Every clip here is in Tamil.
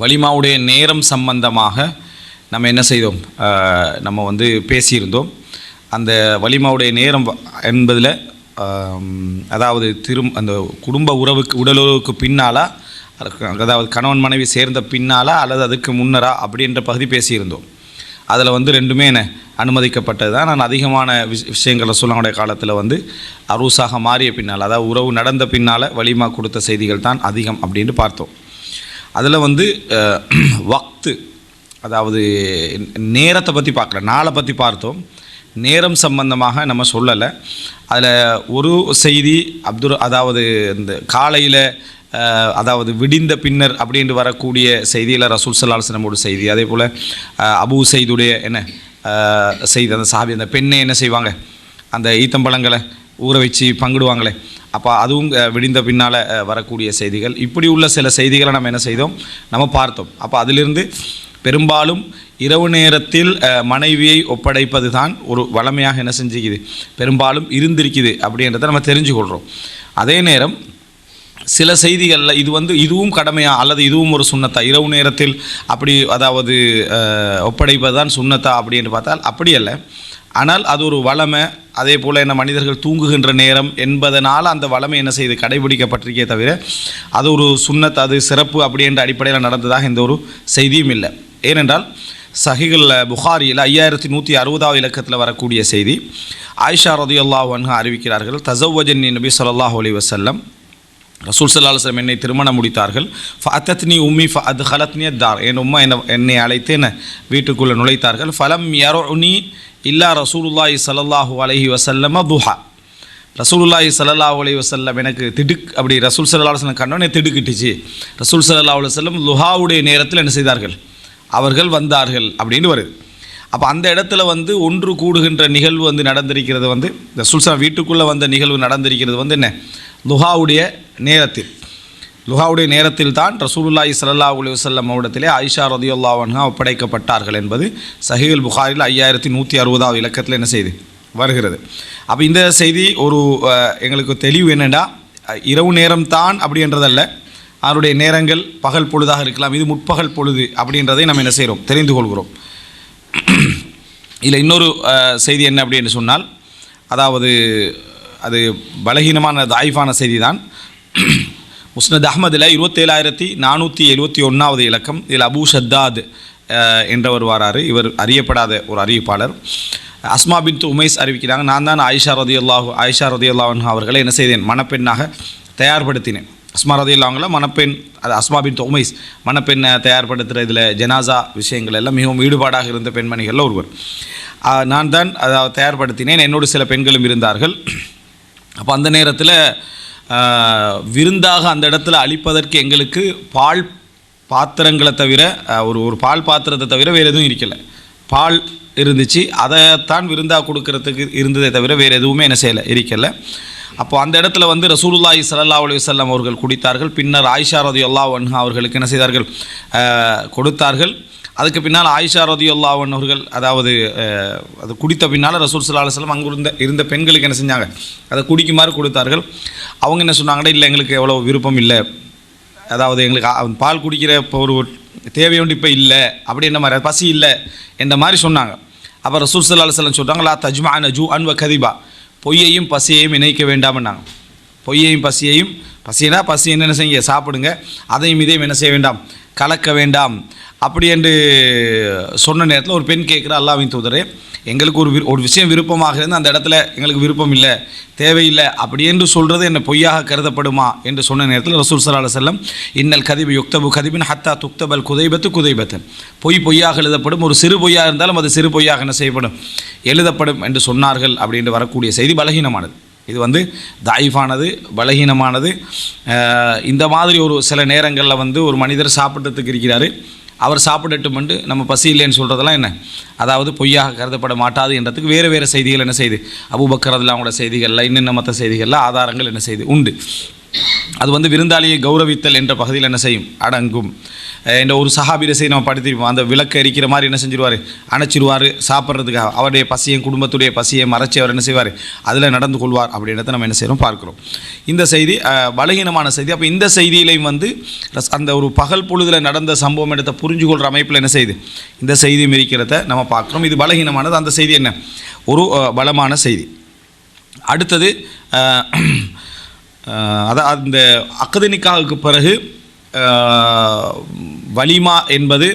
வலிமாவுடைய நேரம் சம்பந்தமாக நம்ம என்ன செய்தோம்? நம்ம வந்து பேசியிருந்தோம். அந்த வலிமாவுடைய நேரம் என்பதில் அதாவது திரும் அந்த குடும்ப உறவுக்கு உடலுறவுக்கு பின்னாலா அதாவது கணவன் மனைவி சேர்ந்த பின்னாலா அல்லது அதுக்கு முன்னரா அப்படின்ற பகுதி பேசியிருந்தோம். அதில் வந்து ரெண்டுமே என்ன அனுமதிக்கப்பட்டது தான். நான் அதிகமான விஷ விஷயங்களை ரசூலாவுடைய காலத்தில் வந்து அரூசாக மாறிய பின்னால் அதாவது உறவு நடந்த பின்னால் வலிமா கொடுத்த செய்திகள் தான் அதிகம் அப்படின்ட்டு பார்த்தோம். அதில் வந்து வக்து அதாவது நேரத்தை பற்றி பார்க்கல நாளை பற்றி பார்த்தோம். நேரம் சம்பந்தமாக நம்ம சொல்லலை. அதில் ஒரு செய்தி அப்துல் அதாவது இந்த காலையில் அதாவது விடிந்த பின்னர் அப்படின்ட்டு வரக்கூடிய செய்தியில் ரசூல் சல்லாஹ் ஒரு செய்தி. அதே போல் அபு செய்துடைய என்ன செய்தி அந்த சாபி அந்த பெண்ணை என்ன செய்வாங்க? அந்த ஈத்தம்பழங்களை ஊற வச்சு பங்கிடுவாங்களே அப்போ அதுவும் விடிந்த பின்னால் வரக்கூடிய செய்திகள். இப்படி உள்ள சில செய்திகளை நம்ம என்ன செய்தோம்? நம்ம பார்த்தோம். அப்போ அதிலிருந்து பெரும்பாலும் இரவு நேரத்தில் மனைவியை ஒப்படைப்பது தான் ஒரு வளமையாக என்ன செஞ்சுக்குது? பெரும்பாலும் இருந்திருக்குது அப்படின்றத நம்ம தெரிஞ்சுக்கொள்கிறோம் அதே நேரம் சில செய்திகளில் இது வந்து இதுவும் கடமையா அல்லது இதுவும் ஒரு சுண்ணத்தா? இரவு நேரத்தில் அப்படி அதாவது ஒப்படைப்பது தான் சுண்ணத்தா அப்படின்னு பார்த்தால் அப்படி அல்ல. ஆனால் அது ஒரு வளமை. அதே போல் என்ன மனிதர்கள் தூங்குகின்ற நேரம் என்பதனால் அந்த வளமை என்ன செய்து கடைபிடிக்கப்பட்டிருக்கே தவிர அது ஒரு சுண்ணத் அது சிறப்பு அப்படின்ற அடிப்படையில் நடந்ததாக எந்த ஒரு செய்தியும் இல்லை. ஏனென்றால் சஹிகள் புகாரியில் ஐயாயிரத்தி நூற்றி அறுபதாவது இலக்கத்தில் வரக்கூடிய செய்தி ஆயிஷா ரதியுல்லாஹ் அன்ஹா அறிவிக்கிறார்கள் தசவஜன் நபி சொல்லாஹ் அலி வசல்லம் ரசூல் சல்லா அலுவலம் என்னை திருமணம் முடித்தார்கள். ஃபத்தத்னி உம்மி ஃப அது ஹலத்னி தார் என் உம்மா என்னை என்னை அழைத்து என்ன வீட்டுக்குள்ளே நுழைத்தார்கள். ஃபலம் யரோனி இல்லா ரசூலுல்லாஹி ஸல்லல்லாஹு அலஹி வசல்லம துஹா. ரசூலுல்லாஹி ஸல்லல்லாஹு அலி வசல்லம் எனக்கு திடுக் அப்படி ரசூல் சல்லா அலுவலம் கண்டோன்னே திடுக்கிட்டுச்சு. ரசூல் சல்லா அலுவலம் லுஹாவுடைய நேரத்தில் என்ன செய்தார்கள்? அவர்கள் வந்தார்கள் அப்படின்னு வருது. அப்போ அந்த இடத்துல வந்து ஒன்று கூடுகின்ற நிகழ்வு வந்து நடந்திருக்கிறது வந்து ரசூல் சல்லா வீட்டுக்குள்ளே வந்த நிகழ்வு நடந்திருக்கிறது வந்து என்ன? லுஹாவுடைய நேரத்தில். லுஹாவுடைய நேரத்தில் தான் ரசூலுல்லாஹி சல்லா அலைஹி வஸல்லம் அவரிடத்திலே ஆயிஷா ரதியுல்லாவன்ஹா ஒப்படைக்கப்பட்டார்கள் என்பது சஹீல் புகாரில் ஐயாயிரத்தி நூற்றி அறுபதாவது இலக்கத்தில் என்ன செய்து? வருகிறது. அப்போ இந்த செய்தி ஒரு எங்களுக்கு தெளிவு என்னென்னா இரவு நேரம் தான் அப்படின்றதல்ல. அவருடைய நேரங்கள் பகல் பொழுதாக இருக்கலாம் இது முற்பகல் பொழுது அப்படின்றதை நம்ம என்ன செய்கிறோம் தெரிந்து கொள்கிறோம். இதில் இன்னொரு செய்தி என்ன அப்படின்னு சொன்னால் அதாவது அது பலகீனமான தாய்ஃபான செய்தி தான் முஸ்னத் அஹ்மதில் இருபத்தேழாயிரத்தி நானூற்றி எழுபத்தி ஒன்றாவது இலக்கம். இதில் அபூ ஷத்தாத் என்றவர் வராரு. இவர் அறியப்படாத ஒரு அறிவிப்பாளர். அஸ்மா பின் உமைஸ் அறிவிக்கிறாங்க நான் தான் ஆயிஷா ரதி ஆயிஷா ரதி அல்லாஹன் அவர்களை என்ன செய்தேன்? மணப்பெண்ணாக தயார்படுத்தினேன். அஸ்மா ரதி அல்லாஹங்கள மணப்பெண் அது அஸ்மா பின் உமைஸ் மணப்பெண்ணை தயார்படுத்துறதுல ஜனாசா விஷயங்கள் எல்லாம் மிகவும் ஈடுபாடாக இருந்த பெண்மணிகளில் ஒருவர். நான் தான் அதை தயார்படுத்தினேன். என்னோடு சில பெண்களும் இருந்தார்கள். அப்போ அந்த நேரத்தில் விருந்தாக அந்த இடத்துல அளிப்பதற்கு எங்களுக்கு பால் பாத்திரங்களை தவிர ஒரு ஒரு பால் பாத்திரத்தை தவிர வேறு எதுவும் இருக்கலை. பால் இருந்துச்சு. அதைத்தான் விருந்தாக கொடுக்கறதுக்கு இருந்ததை தவிர வேறு எதுவுமே என்ன செய்யலை இருக்கலை அப்போ அந்த இடத்துல வந்து ரசூலுல்லாஹி சல்லா அலி வல்லம் அவர்கள் குடித்தார்கள். பின்னர் ஆயிஷா ரதியுல்லாஹு அன்ஹா அவர்களுக்கு என்ன செய்தார்கள்? கொடுத்தார்கள். அதுக்கு பின்னால் ஆயிஷா ரதியுல்லா அவர்கள் அதாவது அது குடித்த பின்னால் ரசூல் சல்லா அலுவலம் வஸல்லம் அங்கே இருந்த இருந்த பெண்களுக்கு என்ன செஞ்சாங்க? அதை குடிக்குமாறு கொடுத்தார்கள். அவங்க என்ன சொன்னாங்கன்னா இல்லை எங்களுக்கு எவ்வளோ விருப்பம் இல்லை. அதாவது எங்களுக்கு பால் குடிக்கிற இப்போ ஒரு தேவை ஒன்று இப்போ இல்லை. அப்படின்ற மாதிரி? பசி இல்லை. என்ற மாதிரி சொன்னாங்க. அப்போ ரசூல் சல்லா அலுவலம் சொல்கிறாங்க லா தஜ்மா நஜூ அன்வ கதிபா. பொய்யையும் பசியையும் இணைக்க வேண்டாம்னாங்க. பொய்யையும் பசியையும் பசினா பசி என்ன செய்யுங்க? சாப்பிடுங்க. அதையும் இதையும் என்ன செய்ய வேண்டாம்? கலக்க வேண்டாம். அப்படி என்று சொன்ன நேரத்தில் ஒரு பெண் கேட்குற அல்லாவின் தூதரே எங்களுக்கு ஒரு விரு- ஒரு விஷயம் விருப்பமாக இருந்து அந்த இடத்துல எங்களுக்கு விருப்பம் இல்லை தேவையில்லை. அப்படி என்று சொல்கிறது என்ன பொய்யாக கருதப்படுமா என்று சொன்ன நேரத்தில் ரசூல் சலாஹ் செல்லம் இன்னல் கதிபு யுக்தபு கதிபின் ஹத்தா துக்தபல் குதைபத்து குதைபத்தன். பொய் பொய்யாக எழுதப்படும் ஒரு சிறு பொய்யாக இருந்தாலும் அது சிறு பொய்யாக என்ன செய்யப்படும்? எழுதப்படும் என்று சொன்னார்கள் அப்படின்னு வரக்கூடிய செய்தி பலகீனமானது. இது வந்து தாயிஃபானது பலகீனமானது. இந்த மாதிரி ஒரு சில நேரங்களில் வந்து ஒரு மனிதர் சாப்பிட்டதுக்கு இருக்கிறாரு. அவர் சாப்பிடட்டும் என்று நம்ம பசி இல்லைன்னு சொல்கிறதெல்லாம் என்ன? அதாவது பொய்யாக கருதப்பட மாட்டாது என்றதுக்கு வேறு வேறு செய்திகள் என்ன செய்து? அபுபக்கரதில் அவங்களோட செய்திகளில் இன்னென்ன மற்ற செய்திகளில் ஆதாரங்கள் என்ன செய்து? உண்டு. அது வந்து விருந்தாளியை கௌரவித்தல் என்ற பகுதியில் என்ன செய்யும்? அடங்கும். இந்த ஒரு சஹாபிர நம்ம படுத்திருப்போம் அந்த விளக்கு எரிக்கிற மாதிரி என்ன செஞ்சிருவார்? அணைச்சிருவார் சாப்பிட்றதுக்காக அவருடைய பசியும் குடும்பத்துடைய பசியை மறைச்சி அவர் என்ன செய்வார்? அதில் நடந்து கொள்வார் அப்படின்றத நம்ம என்ன செய்கிறோம் பார்க்குறோம். இந்த செய்தி பலகீனமான செய்தி. அப்போ இந்த செய்தியிலையும் வந்து அந்த ஒரு பகல் பொழுதில் நடந்த சம்பவம் எடுத்த புரிஞ்சு கொள்கிற அமைப்பில் என்ன செய்யுது இந்த செய்தியும் இருக்கிறத நம்ம பார்க்குறோம். இது பலகீனமானது. அந்த செய்தி என்ன? ஒரு பலமான செய்தி. அடுத்தது அதான் அந்த அக்கதனிக்காவுக்கு பிறகு வலிமா என்பது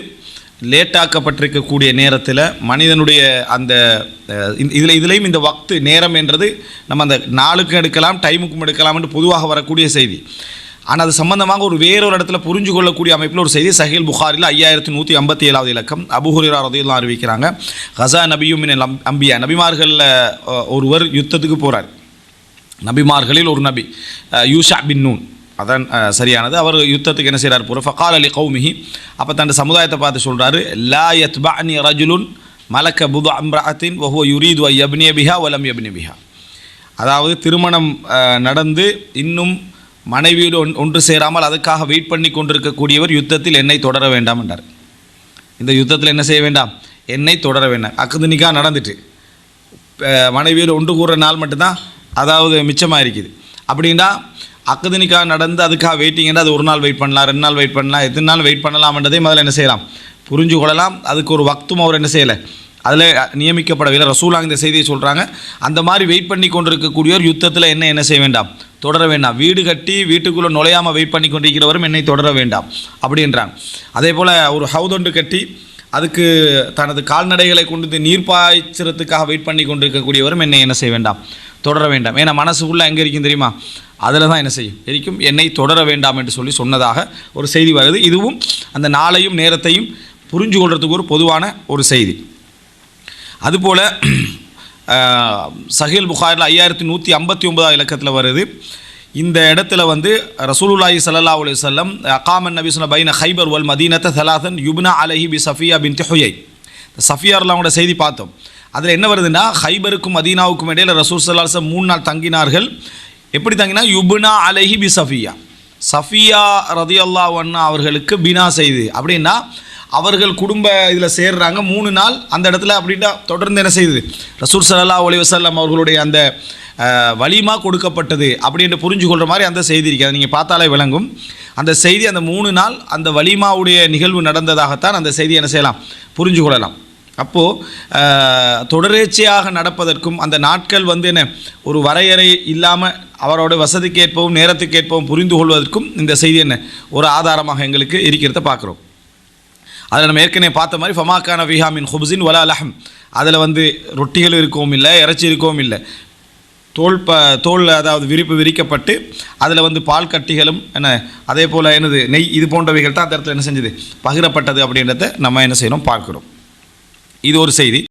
லேட்டாக்கப்பட்டிருக்கக்கூடிய நேரத்தில் மனிதனுடைய அந்த இதில் இதுலேயும் இந்த வக்து நேரம் என்றது நம்ம அந்த நாளுக்கும் எடுக்கலாம் டைமுக்கும் எடுக்கலாம் என்று பொதுவாக வரக்கூடிய செய்தி. ஆனால் அது சம்பந்தமாக ஒரு வேறொரு இடத்துல புரிஞ்சு கொள்ளக்கூடிய அமைப்பில் ஒரு செய்தி சஹில் புகாரில் ஐயாயிரத்தி நூற்றி ஐம்பத்தி ஏழாவது இலக்கம். அபுஹுரா ரதையெல்லாம் அறிவிக்கிறாங்க ஹசா நபியும் அம்பியா. நபிமார்களில் ஒருவர் யுத்தத்துக்கு போகிறார் நபிமார்களில் ஒரு நபி யூஷா பின் நூன். அதான் சரியானது. அவர் யுத்தத்துக்கு என்ன செய்கிறார் போகிற ஃபகால் அலி கௌமிஹி. அப்போ தன் சமுதாயத்தை பார்த்து சொல்கிறாரு லா யத்பஅனி ரஜுலுன் மலக்க புது அம்ராத்தின் வஹுவ யுரீது ஐ யப்னிய பிஹா ஒலம் யப்னி பிஹா. அதாவது திருமணம் நடந்து இன்னும் மனைவியோடு ஒன்- ஒன்று சேராமல் அதுக்காக வெயிட் பண்ணி கொண்டிருக்கக்கூடியவர் யுத்தத்தில் என்னை தொடர வேண்டாம் என்றார். இந்த யுத்தத்தில் என்ன செய்ய வேண்டாம்? என்னை தொடர வேண்டாம். அக்குதுனிக்கா நடந்துட்டு. மனைவியில் மனைவியோடு ஒன்று கூடுற நாள் மட்டும்தான் அதாவது மிச்சமாக இருக்குது அப்படின்னா அக்குது நடந்து அதுக்காக வெயிட்டிங்கன்னா அது ஒரு நாள் வெயிட் பண்ணலாம் ரெண்டு நாள் வெயிட் பண்ணலாம் எத்தனை நாள் வெயிட் பண்ணலாம்ன்றதை முதல்ல என்ன செய்யலாம்? புரிஞ்சு கொள்ளலாம். அதுக்கு ஒரு வக்தும் அவர் என்ன செய்யலை. அதில் நியமிக்கப்படவில்லை. ரசூலாங்க இந்த செய்தியை சொல்கிறாங்க அந்த மாதிரி வெயிட் பண்ணி கொண்டிருக்கக்கூடியவர் யுத்தத்தில் என்ன என்ன செய்ய வேண்டாம்? தொடர வேண்டாம். வீடு கட்டி வீட்டுக்குள்ளே நுழையாமல் வெயிட் பண்ணி கொண்டிருக்கிறவரும் என்னை தொடர வேண்டாம். அப்படின்றாங்க. அதே போல் ஒரு ஹவுதொண்டு கட்டி அதுக்கு தனது கால்நடைகளை கொண்டு வந்து நீர் பாய்ச்சறதுக்காக வெயிட் பண்ணி கொண்டிருக்கக்கூடியவரும் என்னை என்ன செய்ய வேண்டாம்? தொடர வேண்டாம். ஏன்னா மனசுக்குள்ளே எங்கே இருக்கும் தெரியுமா? அதில் தான் என்ன செய்யும்? எரிக்கும். என்னை தொடர வேண்டாம் என்று சொல்லி சொன்னதாக ஒரு செய்தி வருது. இதுவும் அந்த நாளையும் நேரத்தையும் புரிஞ்சு கொள்றதுக்கு ஒரு பொதுவான ஒரு செய்தி. அதுபோல் சஹீல் புகாரில் ஐயாயிரத்தி நூற்றி ஐம்பத்தி ஒன்பதாம் இலக்கத்தில் வருது. இந்த இடத்துல வந்து ரசூலுல்லாஹி சல்லா அலி சொல்லம் அகாமன் நபி சொன்ன பைன ஹைபர் வல் மதீனத்த சலாசன் யுப்னா அலஹி பி சஃபியா பின் திஹுயை சஃபியாரில் அவங்களோட செய்தி பார்த்தோம். அதில் என்ன வருதுன்னா ஹைபருக்கும் மதீனாவுக்கும் இடையில் ரசூல் ஸல்லல்லாஹு மூணு நாள் தங்கினார்கள். எப்படி தங்கினா யுபுனா அலஹி பி சஃபியா. சஃபியா ரதி அல்லா ஒன்னா அவர்களுக்கு பினா செய்து. அப்படின்னா அவர்கள் குடும்ப இதில் சேர்றாங்க மூணு நாள் அந்த இடத்துல அப்படின்னா தொடர்ந்து என்ன செய்யுது ரசூல் ஸல்லல்லாஹு ஒலி வசல்லாம் அவர்களுடைய அந்த வலிமா கொடுக்கப்பட்டது அப்படின்னு புரிஞ்சு கொள்கிற மாதிரி அந்த செய்தி இருக்குது அதை நீங்கள் பார்த்தாலே விளங்கும். அந்த செய்தி அந்த மூணு நாள் அந்த வலிமாவுடைய நிகழ்வு நடந்ததாகத்தான் அந்த செய்தி என்ன செய்யலாம்? புரிஞ்சு கொள்ளலாம் அப்போது தொடர்ச்சியாக நடப்பதற்கும் அந்த நாட்கள் வந்து என்ன? ஒரு வரையறை இல்லாமல் அவரோட வசதிக்கேற்பவும் நேரத்துக்கேற்பவும் புரிந்து கொள்வதற்கும் இந்த செய்தி என்ன? ஒரு ஆதாரமாக எங்களுக்கு இருக்கிறத பார்க்குறோம். அதில் நம்ம ஏற்கனவே பார்த்த மாதிரி ஃபமாக்கான விஹாமின் ஹுப்ஸின் வலா அலஹம் அதில் வந்து ரொட்டிகள் இருக்கவும் இல்லை இறைச்சி இருக்கவும் இல்லை. தோல் ப தோல் அதாவது விரிப்பு விரிக்கப்பட்டு அதில் வந்து பால் கட்டிகளும் என்ன அதே போல் என்னது நெய் இது போன்றவைகள் தான் அந்த இடத்துல என்ன செஞ்சது? பகிரப்பட்டது அப்படின்றத நம்ம என்ன செய்யணும் பார்க்குறோம். இது ஒரு செய்தி.